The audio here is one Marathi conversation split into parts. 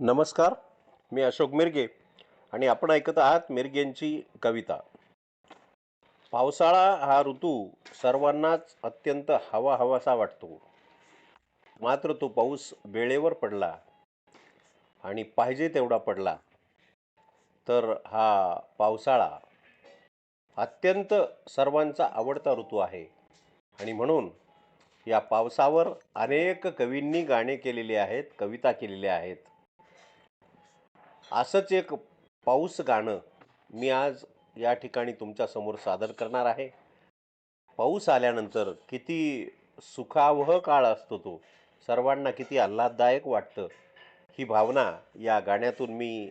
नमस्कार मी अशोक मिरगे आणि आपण ऐकत आहात मिरगेंची कविता. पावसाळा हा ऋतू सर्वांनाच अत्यंत हवा हवासा वाटतो. मात्र तो पाऊस वेळेवर पडला आणि पाहिजे तेवढा पडला तर हा पावसाळा अत्यंत सर्वांचा आवडता ऋतू आहे. आणि म्हणून या पावसावर अनेक कवींनी गाणे केलेले आहेत कविता केलेल्या आहेत. असंच एक पाऊस गाणं मी आज या ठिकाणी तुमच्यासमोर सादर करणार आहे. पाऊस आल्यानंतर किती सुखावह काळ असतो तो. सर्वांना किती आल्हाददायक वाटतं. ही भावना या गाण्यातून मी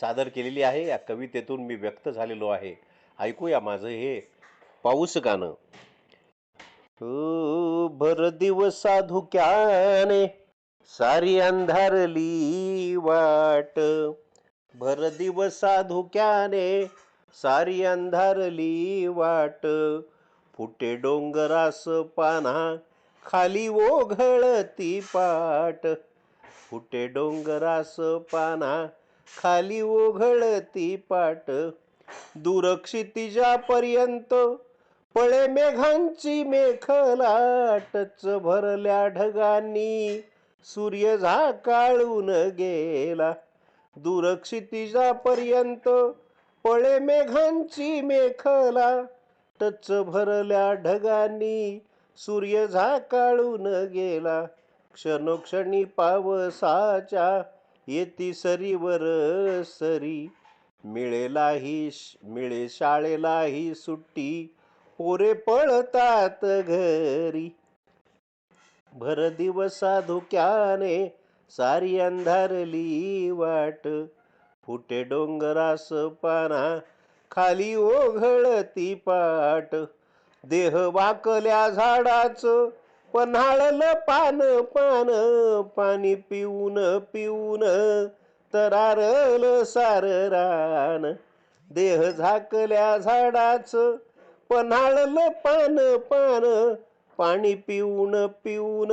सादर केलेली आहे. या कवितेतून मी व्यक्त झालेलो आहे. ऐकूया माझं हे पाऊस गाणं. भर दिवसा धुक्याने सारी अंधारली वाट. भर दिवसा धुक्याने सारी अंधारली वाट. फुटे डोंगरास पाना खाली ओघळती पाट. फुटे डोंगरास पाना खाली ओघळती पाट. दूरक्षितिजापर्यंत पळे मेघांची मेखलाटच भरल्या ढगांनी सूर्य झाकाळून गेला. दूरक्षितिजापर्यंत पळे मेघांची मेखला टच भरल्या ढगांनी सूर्य झाकाळून गेला. क्षणोक्षणी पावसाच्या येती सरीवर सरी मिळेलाही मिळे शाळेलाही सुट्टी पोरे पळतात घरी. भर दिवसा धुक्याने सारी अंधारली वाट. फुटे डोंगरास पाना खाली ओघळती पाट. देह वाकल्या झाडाचं पन्हाळलं पान पान पाणी पिऊन पिऊन तरारल सार रान. देह झाकल्या झाडाचं पन्हाळलं पान पान पाणी पिऊन पिऊन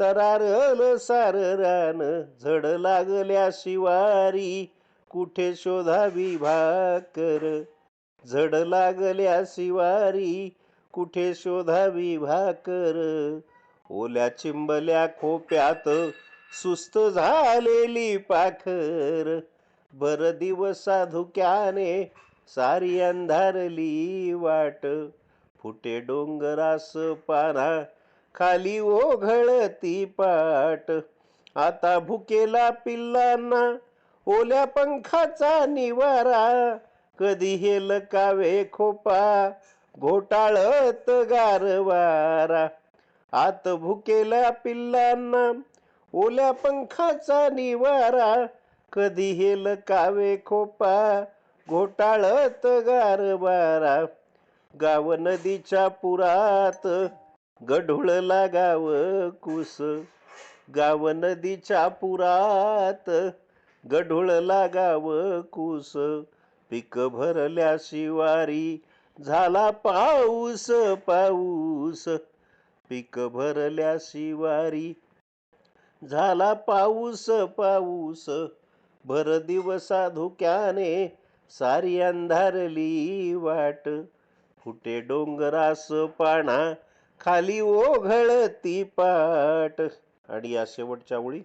तरारल सार रान झड लागल्या शिवारी कुठे शोधावी भाकर? झड लागल्या शिवारी कुठे शोधावी भाकर? ओल्या चिंबल्या खोप्यात सुस्त झालेली पाखर. बर दिवसा धुक्याने सारी अंधारली वाट. फुटे डोंगरास पाना खाली ओघळती पाट. आता भुकेला पिल्लांना ओल्या पंखाचा निवारा. कधी हेल कावे खोपा घोटाळत गारवारा आत भुकेल्या पिल्लांना ओल्या पंखाचा निवारा. कधी हेल कावे खोपा घोटाळत गारवारा गाव नदीच्या पुरात गढूळ लागाव कुस. गाव नदीच्या पुरात गढूळ लागाव कुस. पिक भरल्या शिवारी झाला पाऊस पाऊस. पिक भरल्या शिवारी झाला पाऊस पाऊस. भर दिवसा धुक्याने सारी अंधारली वाट. फुटे डोंगरास पाणा खाली ओघळती पाट. आणि या शेवटच्या ओळी.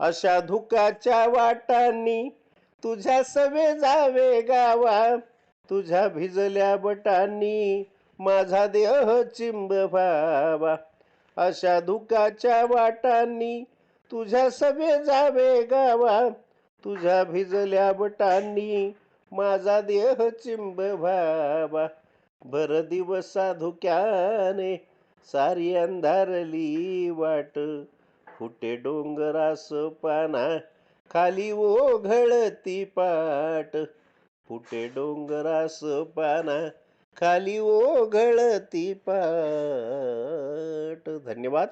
अशा धुकाच्या वाटांनी तुझ्या सवे जावे गावा. तुझ्या भिजल्या बटांनी माझा देह चिंब भावा अशा धुकाच्या वाटांनी तुझ्या सवे जावे गावा. तुझ्या भिजल्या बटांनी माझा देह चिंब भावा भर दिवसा धुक्याने सारी अंधारली वाट. फुटे डोंगरास पाना खाली ओघळती पाट. फुटे डोंगरास पाना खाली ओघळती पाट. धन्यवाद.